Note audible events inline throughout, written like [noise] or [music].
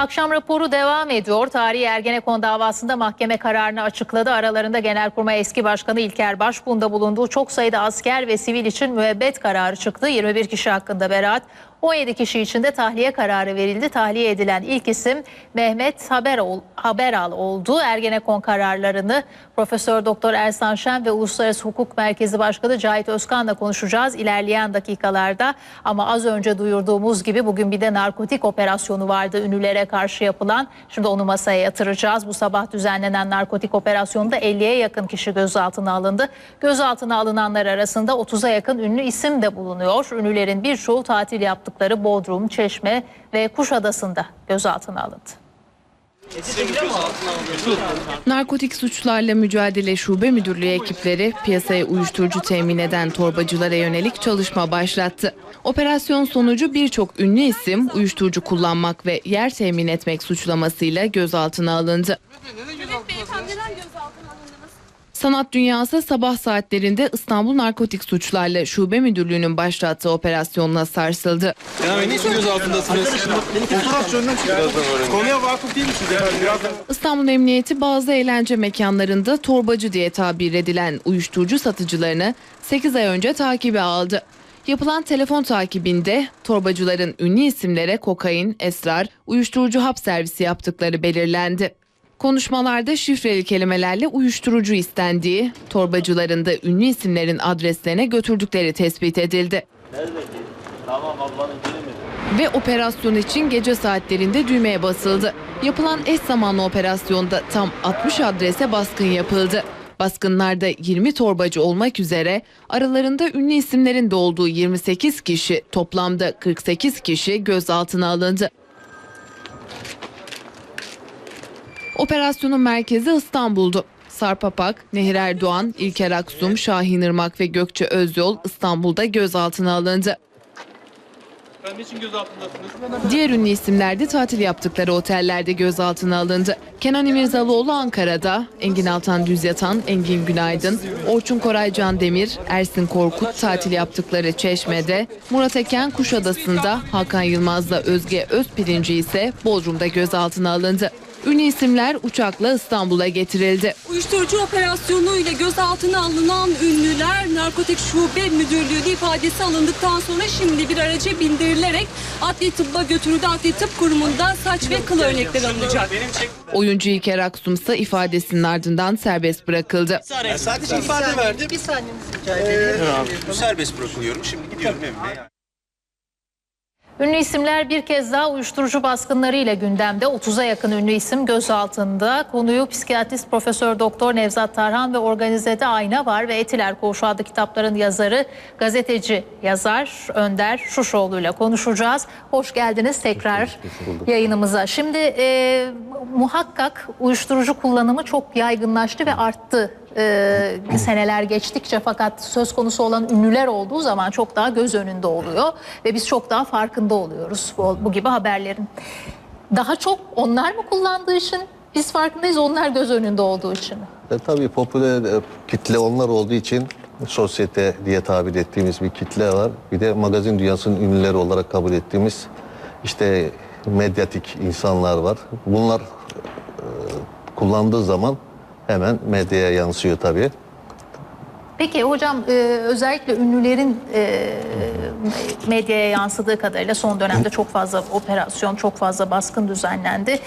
Akşam raporu devam ediyor. Tarihi Ergenekon davasında mahkeme kararını açıkladı. Aralarında Genelkurmay eski başkanı İlker Başbuğ'un bulunduğu çok sayıda asker ve sivil için müebbet kararı çıktı. 21 kişi hakkında beraat, 17 kişi için de tahliye kararı verildi. Tahliye edilen ilk isim Mehmet Haberol, Haberal oldu. Ergenekon kararlarını Profesör Doktor Ersan Şen ve Uluslararası Hukuk Merkezi Başkanı Cahit Özkan'la konuşacağız ilerleyen dakikalarda. Ama az önce duyurduğumuz gibi bugün bir de narkotik operasyonu vardı ünlülere karşı yapılan. Şimdi onu masaya yatıracağız. Bu sabah düzenlenen narkotik operasyonda 50'ye yakın kişi gözaltına alındı. Gözaltına alınanlar arasında 30'a yakın ünlü isim de bulunuyor. Ünlülerin birçoğu tatil yaptıkları Bodrum, Çeşme ve Kuşadası'nda gözaltına alındı. Narkotik suçlarla mücadele şube müdürlüğü ekipleri piyasaya uyuşturucu temin eden torbacılara yönelik çalışma başlattı. Operasyon sonucu birçok ünlü isim uyuşturucu kullanmak ve yer temin etmek suçlamasıyla gözaltına alındı. Sanat dünyası sabah saatlerinde İstanbul Narkotik Suçlarla Şube Müdürlüğü'nün başlattığı operasyonla sarsıldı. Yani niçin gözaltındasınız? Fotoğrafçı önden çıkıyor. Konuya vakıf değil misiniz efendim? Birazdan İstanbul Emniyeti bazı eğlence mekanlarında torbacı diye tabir edilen uyuşturucu satıcılarını 8 ay önce takibe aldı. Yapılan telefon takibinde torbacıların ünlü isimlere kokain, esrar, uyuşturucu hap servisi yaptıkları belirlendi. Konuşmalarda şifreli kelimelerle uyuşturucu istendiği, torbacıların da ünlü isimlerin adreslerine götürdükleri tespit edildi. Ve operasyon için gece saatlerinde düğmeye basıldı. Yapılan eş zamanlı operasyonda tam 60 adrese baskın yapıldı. Baskınlarda 20 torbacı olmak üzere aralarında ünlü isimlerin de olduğu 28 kişi toplamda 48 kişi gözaltına alındı. Operasyonun merkezi İstanbul'du. Sarp Apak, Nehir Erdoğan, İlker Aksum, Şahin Irmak ve Gökçe Özyol İstanbul'da gözaltına alındı. Diğer ünlü isimler de tatil yaptıkları otellerde gözaltına alındı. Kenan İmirzalıoğlu Ankara'da, Engin Altan Düzyatan, Engin Günaydın, Orçun Koray Can Demir, Ersin Korkut tatil yaptıkları Çeşme'de, Murat Eken Kuşadası'nda, Hakan Yılmaz'la Özge Özpirinci ise Bodrum'da gözaltına alındı. Ünlü isimler uçakla İstanbul'a getirildi. Uyuşturucu operasyonu ile gözaltına alınan ünlüler narkotik şube müdürlüğü ifadesi alındıktan sonra şimdi bir araca bindirilerek adli tıbba götürüldü. Adli tıp kurumunda saç ve kıl örnekleri alınacak. Oyuncu İlker Aksum ise ifadesinin ardından serbest bırakıldı. sadece ifade verdim. Bir saniyenizi rica edelim. Serbest bırakılıyorum. Şimdi gidiyorum evime. Ünlü isimler bir kez daha uyuşturucu baskınlarıyla gündemde. 30'a yakın ünlü isim gözaltında. Konuyu psikiyatrist Profesör Doktor Nevzat Tarhan ve Organize'de Ayna var ve Etiler Koğuşu kitapların yazarı gazeteci yazar Önder Şuşoğlu ile konuşacağız. Hoş geldiniz tekrar yayınımıza. Şimdi e, muhakkak uyuşturucu kullanımı çok yaygınlaştı ve arttı e, seneler geçtikçe fakat söz konusu olan ünlüler olduğu zaman çok daha göz önünde oluyor ve biz çok daha farkında oluyoruz bu, bu gibi haberlerin. Daha çok onlar mı kullandığı için biz farkındayız onlar göz önünde olduğu için? E, tabii popüler e, kitle onlar olduğu için sosyete diye tabir ettiğimiz bir kitle var. Bir de magazin dünyasının ünlüleri olarak kabul ettiğimiz işte medyatik insanlar var. Bunlar e, kullandığı zaman hemen medyaya yansıyor tabii. Peki hocam e, özellikle ünlülerin e, medyaya yansıdığı kadarıyla son dönemde çok fazla operasyon, çok fazla baskın düzenlendi.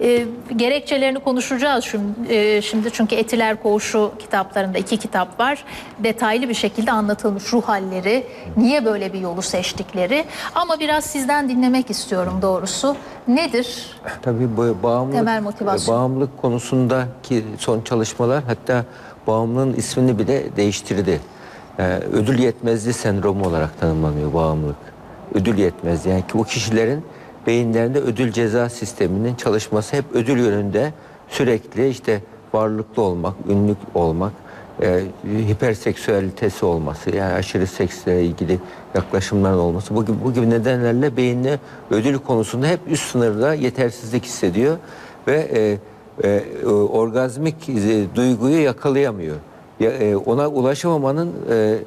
E, gerekçelerini konuşacağız şimdi, e, şimdi çünkü Etiler Koğuşu kitaplarında iki kitap var. Detaylı bir şekilde anlatılmış ruh halleri, niye böyle bir yolu seçtikleri. Ama biraz sizden dinlemek istiyorum doğrusu. Nedir? Tabii bu bağımlılık, Temel motivasyon. bağımlılık konusundaki son çalışmalar hatta bağımlılığın ismini bile değiştirdi. Ee, ödül yetmezliği sendromu olarak tanımlanıyor bağımlılık. Ödül yetmezliği yani ki o kişilerin beyinlerinde ödül ceza sisteminin çalışması hep ödül yönünde sürekli işte varlıklı olmak, ünlük olmak, e, hiperseksüalitesi olması yani aşırı seksle ilgili yaklaşımların olması bu gibi, bu gibi nedenlerle beyinle ödül konusunda hep üst sınırda yetersizlik hissediyor ve e, e, orgazmik e, duyguyu yakalayamıyor. Ya, e, ona ulaşamamanın e,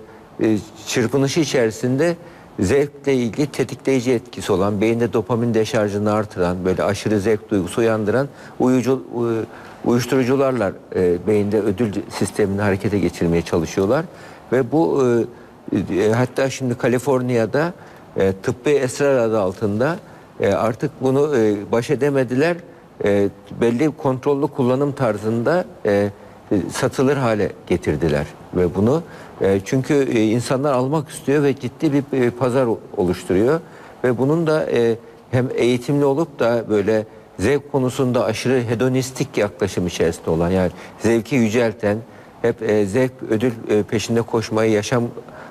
e, çırpınışı içerisinde zevkle ilgili tetikleyici etkisi olan, beyinde dopamin deşarjını artıran, böyle aşırı zevk duygusu uyandıran uyucu, uy- uyuşturucularla e, beyinde ödül sistemini harekete geçirmeye çalışıyorlar. Ve bu e, e, hatta şimdi Kaliforniya'da e, tıbbi esrar adı altında e, artık bunu e, baş edemediler. E, belli kontrollü kullanım tarzında e, e, satılır hale getirdiler ve bunu. E, çünkü e, insanlar almak istiyor ve ciddi bir e, pazar oluşturuyor. Ve bunun da e, hem eğitimli olup da böyle zevk konusunda aşırı hedonistik yaklaşım içerisinde olan yani zevki yücelten hep e, zevk ödül e, peşinde koşmayı yaşam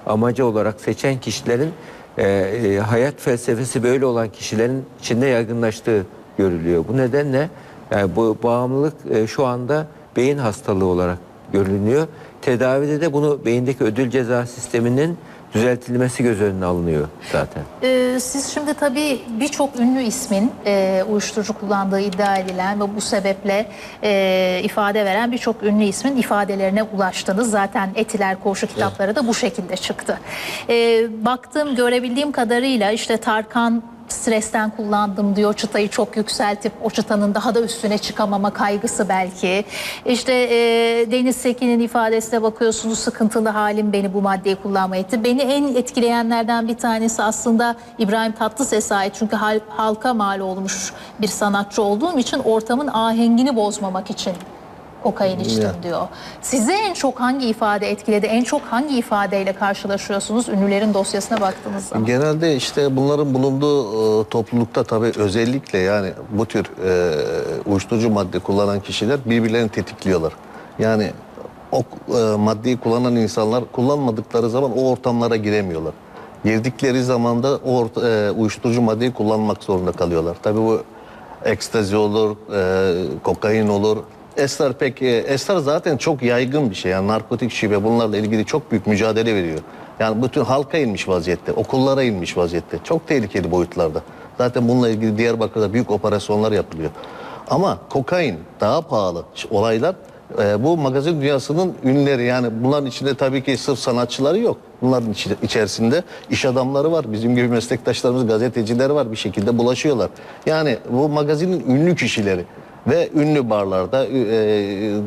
amacı olarak seçen kişilerin e, e, hayat felsefesi böyle olan kişilerin içinde yaygınlaştığı görülüyor. Bu nedenle yani bu bağımlılık e, şu anda beyin hastalığı olarak görülüyor. Tedavide de bunu beyindeki ödül ceza sisteminin düzeltilmesi göz önüne alınıyor zaten. Ee, siz şimdi tabii birçok ünlü ismin e, uyuşturucu kullandığı iddia edilen ve bu sebeple e, ifade veren birçok ünlü ismin ifadelerine ulaştınız. Zaten Etiler Koğuşu kitapları da bu şekilde çıktı. E, baktığım, görebildiğim kadarıyla işte Tarkan stresten kullandım diyor. Çıtayı çok yükseltip o çıtanın daha da üstüne çıkamama kaygısı belki. İşte e, Deniz Sekin'in ifadesine bakıyorsunuz sıkıntılı halim beni bu maddeyi kullanmaya etti. Beni en etkileyenlerden bir tanesi aslında İbrahim Tatlıses'e ait. Çünkü hal- halka mal olmuş bir sanatçı olduğum için ortamın ahengini bozmamak için kokain içtim Ya. diyor. Size en çok hangi ifade etkiledi? En çok hangi ifadeyle karşılaşıyorsunuz ünlülerin dosyasına baktığınız zaman? Genelde işte bunların bulunduğu e, toplulukta tabii özellikle yani bu tür e, uyuşturucu madde kullanan kişiler birbirlerini tetikliyorlar. Yani o e, maddeyi kullanan insanlar kullanmadıkları zaman o ortamlara giremiyorlar. Girdikleri zaman da o orta- e, uyuşturucu maddeyi kullanmak zorunda kalıyorlar. Tabii bu ekstazi olur, e, kokain olur. Esrar pek, e, esrar zaten çok yaygın bir şey. Yani narkotik şube bunlarla ilgili çok büyük mücadele veriyor. Yani bütün halka inmiş vaziyette, okullara inmiş vaziyette. Çok tehlikeli boyutlarda. Zaten bununla ilgili Diyarbakır'da büyük operasyonlar yapılıyor. Ama kokain daha pahalı olaylar. e, bu magazin dünyasının ünlüleri yani bunların içinde tabii ki sırf sanatçıları yok. Bunların içi- içerisinde iş adamları var. Bizim gibi meslektaşlarımız, gazeteciler var. Bir şekilde bulaşıyorlar. Yani bu magazinin ünlü kişileri ve ünlü barlarda e,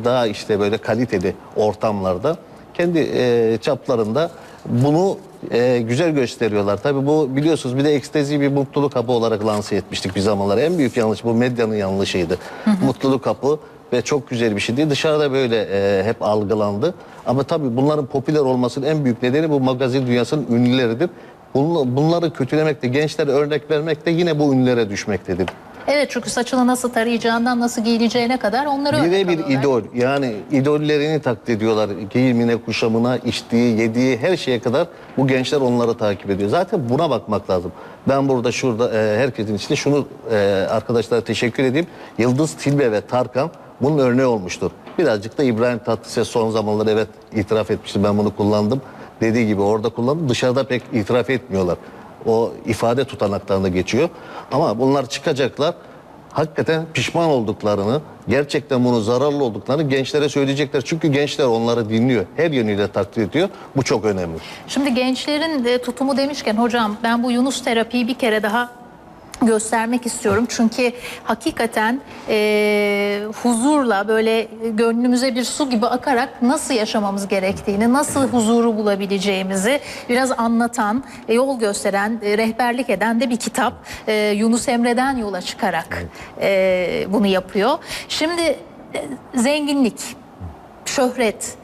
daha işte böyle kaliteli ortamlarda kendi e, çaplarında bunu e, güzel gösteriyorlar. Tabii bu biliyorsunuz bir de ekstezi bir mutluluk hapı olarak lanse etmiştik bir zamanlar. En büyük yanlış bu medyanın yanlışıydı. Mutluluk hapı ve çok güzel bir şey değil. Dışarıda böyle e, hep algılandı. Ama tabii bunların popüler olmasının en büyük nedeni bu magazin dünyasının ünlüleridir. Bunla- Bunları kötülemekte, gençlere örnek vermekte yine bu ünlülere düşmektedir. Evet çünkü saçını nasıl tarayacağından nasıl giyineceğine kadar onları Birebir alıyorlar. idol. Yani idollerini taklit ediyorlar. Giyimine, kuşamına, içtiği, yediği her şeye kadar bu gençler onları takip ediyor. Zaten buna bakmak lazım. Ben burada şurada e, herkesin içinde şunu e, arkadaşlara teşekkür edeyim. Yıldız Tilbe ve Tarkan bunun örneği olmuştur. Birazcık da İbrahim Tatlıses son zamanlarda evet itiraf etmişti. Ben bunu kullandım. Dediği gibi orada kullandım. Dışarıda pek itiraf etmiyorlar. O ifade tutanaklarında geçiyor. Ama bunlar çıkacaklar hakikaten pişman olduklarını, gerçekten bunu zararlı olduklarını gençlere söyleyecekler. Çünkü gençler onları dinliyor. Her yönüyle takdir ediyor. Bu çok önemli. Şimdi gençlerin e, tutumu demişken hocam ben bu Yunus terapiyi bir kere daha göstermek istiyorum. Çünkü hakikaten e, huzurla böyle gönlümüze bir su gibi akarak nasıl yaşamamız gerektiğini, nasıl huzuru bulabileceğimizi biraz anlatan, e, yol gösteren, e, rehberlik eden de bir kitap. E, Yunus Emre'den yola çıkarak e, bunu yapıyor. Şimdi e, zenginlik, şöhret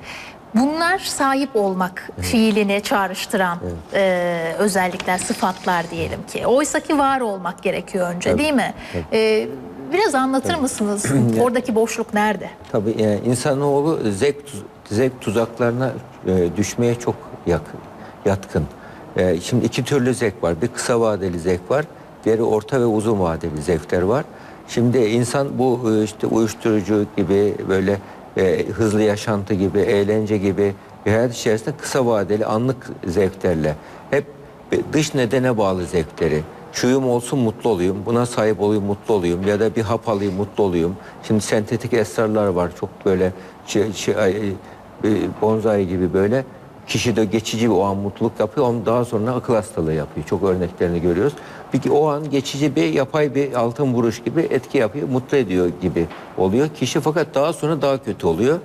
bunlar sahip olmak fiilini çağrıştıran e, özellikler, sıfatlar diyelim ki. Oysa ki var olmak gerekiyor önce değil mi? E, biraz anlatır mısınız? [clears throat] Oradaki boşluk nerede? Tabii yani insanoğlu zevk, zevk tuzaklarına e, düşmeye çok yak- yatkın. E, şimdi iki türlü zevk var. Bir kısa vadeli zevk var. Diğeri orta ve uzun vadeli zevkler var. Şimdi insan bu e, işte uyuşturucu gibi böyle e, hızlı yaşantı gibi, eğlence gibi bir hayat içerisinde kısa vadeli anlık zevklerle hep dış nedene bağlı zevkleri. Şuyum olsun mutlu olayım, buna sahip olayım mutlu olayım ya da bir hap alayım mutlu olayım. Şimdi sentetik esrarlar var çok böyle şey, şey, ay, e, bonsai gibi böyle Kişi de geçici bir o an mutluluk yapıyor ama daha sonra akıl hastalığı yapıyor. Çok örneklerini görüyoruz. Peki o an geçici bir yapay bir altın vuruş gibi etki yapıyor, mutlu ediyor gibi oluyor. Kişi fakat daha sonra daha kötü oluyor.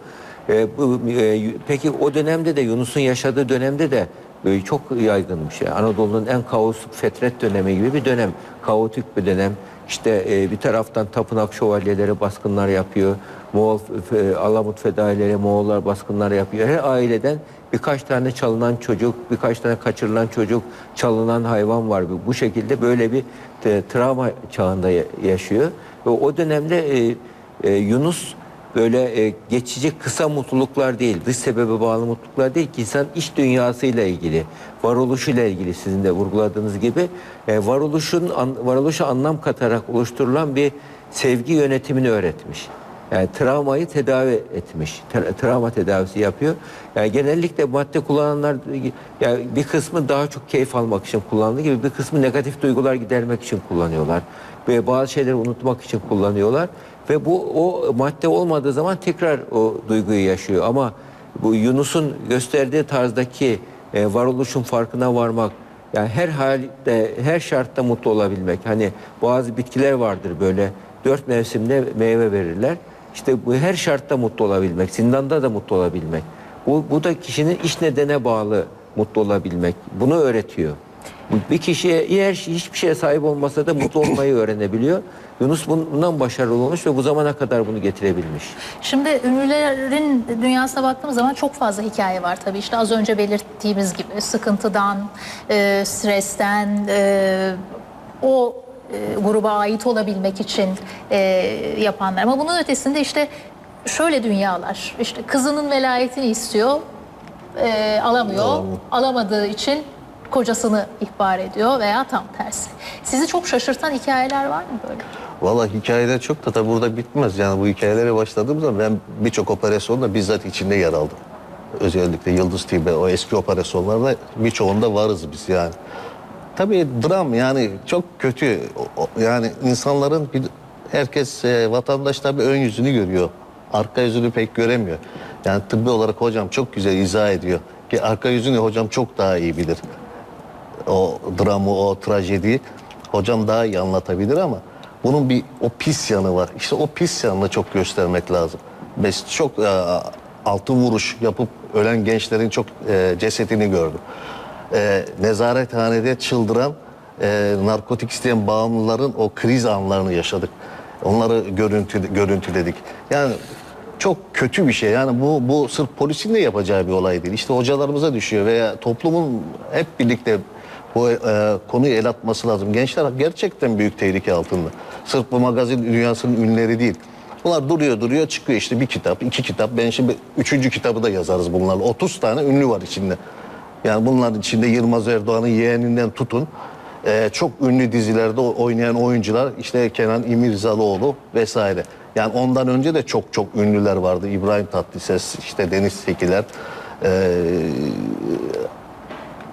E, bu, e, peki o dönemde de Yunus'un yaşadığı dönemde de e, çok yaygınmış. Yani Anadolu'nun en kaotik fetret dönemi gibi bir dönem. Kaotik bir dönem. İşte e, bir taraftan tapınak şövalyeleri baskınlar yapıyor. Moğol e, Alamut fedaileri, Moğollar baskınlar yapıyor. Her aileden birkaç tane çalınan çocuk, birkaç tane kaçırılan çocuk, çalınan hayvan var. Bu şekilde böyle bir e, travma çağında ya- yaşıyor. Ve o dönemde e, e, Yunus böyle e, geçici kısa mutluluklar değil, dış sebebe bağlı mutluluklar değil ki insan iç dünyasıyla ilgili, varoluşuyla ilgili sizin de vurguladığınız gibi e, varoluşun an, varoluşa anlam katarak oluşturulan bir sevgi yönetimini öğretmiş. Yani travmayı tedavi etmiş. Tra- travma tedavisi yapıyor. Yani genellikle madde kullananlar yani bir kısmı daha çok keyif almak için kullandığı gibi bir kısmı negatif duygular gidermek için kullanıyorlar. Ve bazı şeyleri unutmak için kullanıyorlar. Ve bu o madde olmadığı zaman tekrar o duyguyu yaşıyor. Ama bu Yunus'un gösterdiği tarzdaki e, varoluşun farkına varmak, yani her halde, her şartta mutlu olabilmek. Hani bazı bitkiler vardır böyle dört mevsimde meyve verirler. İşte bu her şartta mutlu olabilmek, zindanda da mutlu olabilmek. Bu, bu da kişinin iş nedene bağlı mutlu olabilmek. Bunu öğretiyor. Bir kişiye her hiçbir şeye sahip olmasa da mutlu olmayı [clears throat] öğrenebiliyor. Yunus bundan başarılı olmuş ve bu zamana kadar bunu getirebilmiş. Şimdi ünlülerin dünyasına baktığımız zaman çok fazla hikaye var tabii. İşte az önce belirttiğimiz gibi sıkıntıdan, e, stresten, e, o e, gruba ait olabilmek için e, yapanlar. Ama bunun ötesinde işte şöyle dünyalar. İşte kızının velayetini istiyor, e, alamıyor. Alamadığı için kocasını ihbar ediyor veya tam tersi. Sizi çok şaşırtan hikayeler var mı böyle? Valla hikayeler çok da tabii burada bitmez. Yani bu hikayelere başladığımda ben birçok operasyonda bizzat içinde yer aldım. Özellikle Yıldız TV o eski operasyonlarda birçoğunda varız biz yani. Tabii dram yani çok kötü. Yani insanların bir, herkes e, vatandaş tabii ön yüzünü görüyor. Arka yüzünü pek göremiyor. Yani tıbbi olarak hocam çok güzel izah ediyor. Ki arka yüzünü hocam çok daha iyi bilir o dramı, o trajediyi hocam daha iyi anlatabilir ama bunun bir o pis yanı var. İşte o pis yanını çok göstermek lazım. Biz çok e, altı vuruş yapıp ölen gençlerin çok e, cesetini gördüm. E, nezarethanede çıldıran e, narkotik isteyen bağımlıların o kriz anlarını yaşadık. Onları görüntü, görüntüledik. Yani çok kötü bir şey. Yani bu bu sırf polisin de yapacağı bir olay değil. İşte hocalarımıza düşüyor veya toplumun hep birlikte bu e, konuyu el atması lazım. Gençler gerçekten büyük tehlike altında. Sırf bu magazin dünyasının ünleri değil. Bunlar duruyor duruyor çıkıyor işte bir kitap, iki kitap. Ben şimdi üçüncü kitabı da yazarız bunlarla. 30 tane ünlü var içinde. Yani bunların içinde Yılmaz Erdoğan'ın yeğeninden tutun. e, çok ünlü dizilerde oynayan oyuncular işte Kenan İmirzalıoğlu vesaire. Yani ondan önce de çok çok ünlüler vardı. İbrahim Tatlıses, işte Deniz Sekiler. e,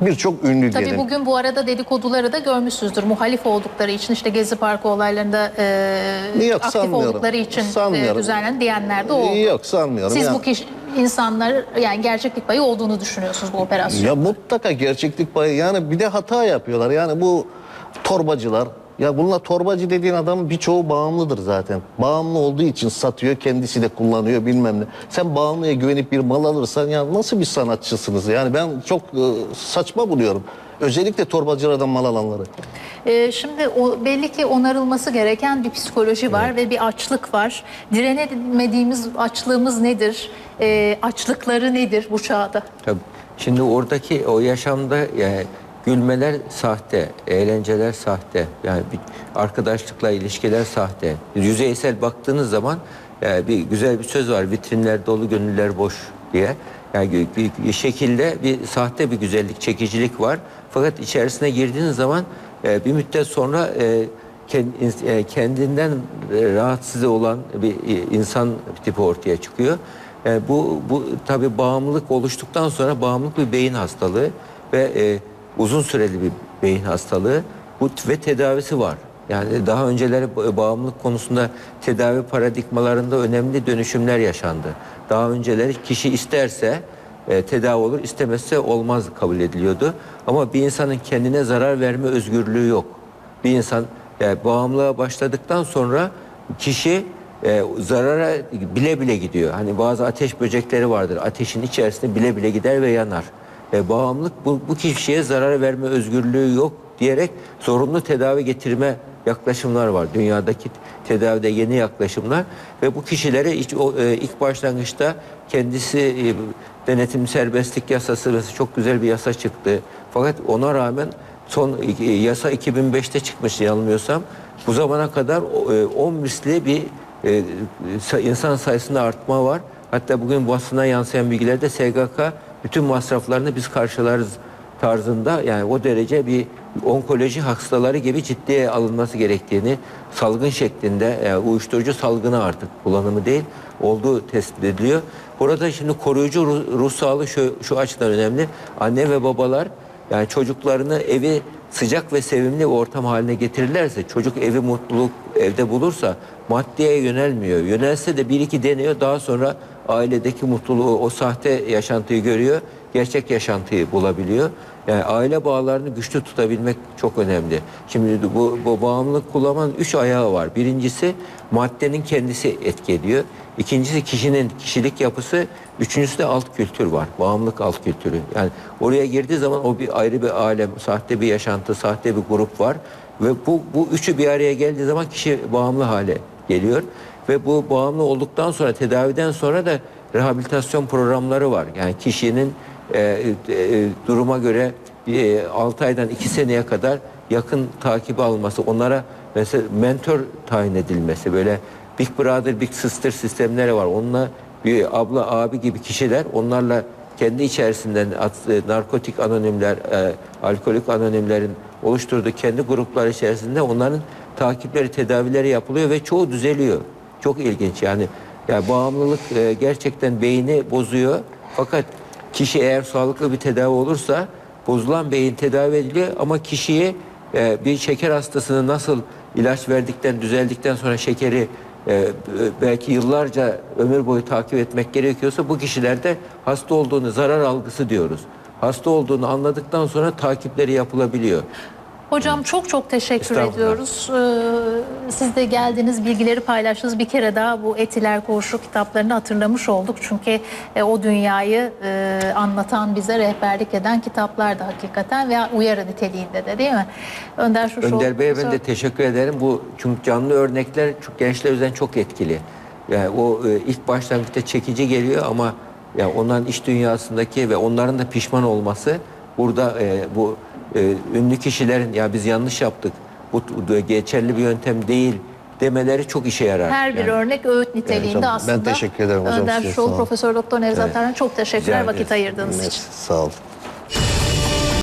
birçok ünlü Tabii diyelim. bugün bu arada dedikoduları da görmüşsünüzdür. Muhalif oldukları için işte Gezi Parkı olaylarında e, Yok, aktif sanmıyorum. oldukları için Sanmıyorum. e, düzenlen diyenler de oldu. Yok sanmıyorum. Siz Ya- bu kişi, insanlar yani gerçeklik payı olduğunu düşünüyorsunuz bu operasyon. Ya mutlaka gerçeklik payı yani bir de hata yapıyorlar. Yani bu torbacılar ya bunlar torbacı dediğin adam birçoğu bağımlıdır zaten. Bağımlı olduğu için satıyor, kendisi de kullanıyor bilmem ne. Sen bağımlıya güvenip bir mal alırsan ya nasıl bir sanatçısınız? Yani ben çok e, saçma buluyorum. Özellikle torbacılardan mal alanları. E, şimdi o belli ki onarılması gereken bir psikoloji var ve bir açlık var. Direnemediğimiz açlığımız nedir? E, açlıkları nedir bu çağda? Tabii. Şimdi oradaki o yaşamda yani gülmeler sahte, eğlenceler sahte. Yani bir arkadaşlıkla ilişkiler sahte. Yüzeysel baktığınız zaman yani bir güzel bir söz var. Vitrinler dolu, gönüller boş diye. Yani bir, bir şekilde bir sahte bir güzellik, çekicilik var. Fakat içerisine girdiğiniz zaman e, bir müddet sonra e, e, kendinden e, rahatsız olan bir e, insan tipi ortaya çıkıyor. Yani bu bu tabii bağımlılık oluştuktan sonra bağımlılık bir beyin hastalığı ve e, uzun süreli bir beyin hastalığı. Bu ve tedavisi var. Yani daha önceleri ba- bağımlılık konusunda tedavi paradigmalarında önemli dönüşümler yaşandı. Daha önceleri kişi isterse e, tedavi olur, istemezse olmaz kabul ediliyordu. Ama bir insanın kendine zarar verme özgürlüğü yok. Bir insan yani bağımlılığa başladıktan sonra kişi e, zarara bile bile gidiyor. Hani bazı ateş böcekleri vardır. Ateşin içerisinde bile bile gider ve yanar. E, bağımlılık bu, bu kişiye zarar verme özgürlüğü yok diyerek zorunlu tedavi getirme yaklaşımlar var. Dünyadaki tedavide yeni yaklaşımlar ve bu kişilere hiç, o, e, ilk başlangıçta kendisi e, denetim serbestlik yasası mesela çok güzel bir yasa çıktı. Fakat ona rağmen son e, yasa 2005'te çıkmış yanılmıyorsam. Bu zamana kadar e, 10 misli bir e, sa- insan sayısında artma var. Hatta bugün basına yansıyan bilgilerde SGK bütün masraflarını biz karşılarız tarzında yani o derece bir onkoloji hastaları gibi ciddiye alınması gerektiğini salgın şeklinde yani uyuşturucu salgını artık kullanımı değil olduğu tespit ediliyor. Burada şimdi koruyucu ruh, sağlığı şu, şu açıdan önemli. Anne ve babalar yani çocuklarını evi sıcak ve sevimli ortam haline getirirlerse çocuk evi mutluluk evde bulursa maddeye yönelmiyor. Yönelse de bir iki deniyor daha sonra ailedeki mutluluğu o sahte yaşantıyı görüyor. Gerçek yaşantıyı bulabiliyor. Yani aile bağlarını güçlü tutabilmek çok önemli. Şimdi bu, bu bağımlılık kullanmanın üç ayağı var. Birincisi maddenin kendisi etki ediyor. İkincisi kişinin kişilik yapısı. Üçüncüsü de alt kültür var. Bağımlılık alt kültürü. Yani oraya girdiği zaman o bir ayrı bir alem, sahte bir yaşantı, sahte bir grup var. Ve bu, bu üçü bir araya geldiği zaman kişi bağımlı hale geliyor. Ve bu bağımlı olduktan sonra tedaviden sonra da rehabilitasyon programları var. Yani kişinin e, e, duruma göre e, 6 aydan 2 seneye kadar yakın takibi alması, onlara mesela mentor tayin edilmesi böyle Big Brother, Big Sister sistemleri var. Onunla bir abla, abi gibi kişiler onlarla kendi içerisinden e, narkotik anonimler, e, alkolik anonimlerin oluşturduğu kendi gruplar içerisinde onların takipleri, tedavileri yapılıyor ve çoğu düzeliyor. Çok ilginç yani. Yani bağımlılık e, gerçekten beyni bozuyor. Fakat kişi eğer sağlıklı bir tedavi olursa bozulan beyin tedavi ediliyor ama kişiyi e, bir şeker hastasını nasıl ilaç verdikten düzeldikten sonra şekeri e, belki yıllarca ömür boyu takip etmek gerekiyorsa bu kişilerde hasta olduğunu zarar algısı diyoruz. Hasta olduğunu anladıktan sonra takipleri yapılabiliyor. Hocam çok çok teşekkür ediyoruz. Ee, Siz de geldiniz, bilgileri paylaştınız. Bir kere daha bu Etiler Koğuşu kitaplarını hatırlamış olduk. Çünkü e, o dünyayı e, anlatan, bize rehberlik eden kitaplar da hakikaten ve uyarı niteliğinde de değil mi? Önder Şuşoğlu. Önder Bey'e ben de teşekkür ederim. Bu çünkü canlı örnekler çok gençler üzerine çok etkili. Yani o e, ilk başlangıçta çekici geliyor ama yani onların iş dünyasındaki ve onların da pişman olması burada e, bu e, ünlü kişilerin ya biz yanlış yaptık. Bu bu geçerli bir yöntem değil demeleri çok işe yarar. Her bir Yani örnek öğüt niteliğinde hocam, ben aslında. teşekkür ederim hocam Önder olun. Profesör Doktor Nevzat Evet. Tarhan çok teşekkürler Rica vakit ederiz. ayırdığınız için. Sağ olun.